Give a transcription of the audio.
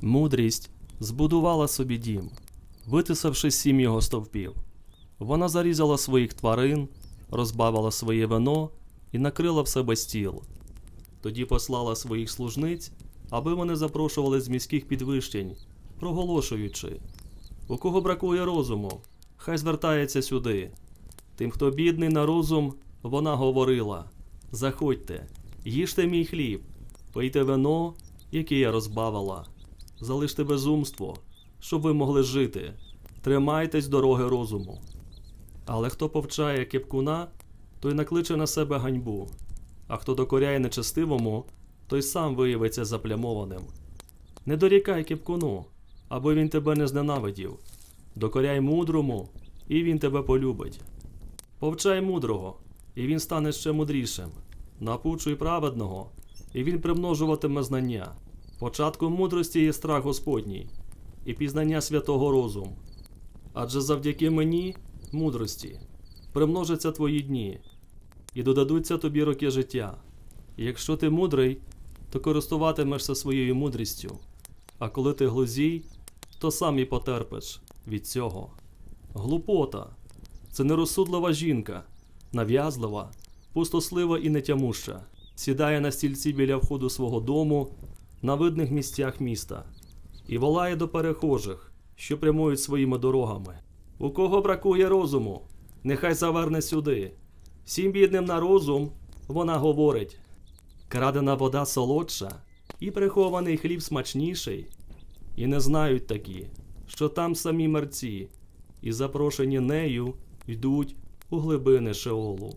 Мудрість збудувала собі дім, витисавши сім його стовпів. Вона зарізала своїх тварин, розбавила своє вино і накрила в себе стіл. Тоді послала своїх служниць, аби вони запрошували з міських підвищень, проголошуючи: у кого бракує розуму, хай звертається сюди. Тим, хто бідний на розум, вона говорила: Заходьте, їжте мій хліб, пийте вино, яке я розбавила, залиште безумство, щоб ви могли жити, тримайтесь дороги розуму. Але хто повчає кипкуна, той накличе на себе ганьбу, а хто докоряє нечестивому, той сам виявиться заплямованим. Не дорікай кипкуну, аби він тебе не зненавидів. Докоряй мудрому, і він тебе полюбить. Повчай мудрого, і він стане ще мудрішим. Напучуй праведного, і він примножуватиме знання. Початком мудрості є страх Господній, і пізнання святого розум. Адже завдяки мені, мудрості, примножаться твої дні, і додадуться тобі роки життя. І якщо ти мудрий, то користуватимешся своєю мудрістю, а коли ти глузій, то сам і потерпиш від цього. Глупота це нерозсудлива жінка, нав'язлива, пустослива і нетямуща, сідає на стільці біля входу свого дому на видних місцях міста і волає до перехожих, що прямують своїми дорогами. У кого бракує розуму, нехай заверне сюди. Всім бідним на розум вона говорить: крадена вода солодша, і прихований хліб смачніший. І не знають такі, що там самі мерці, і запрошені нею йдуть у глибини Шеолу.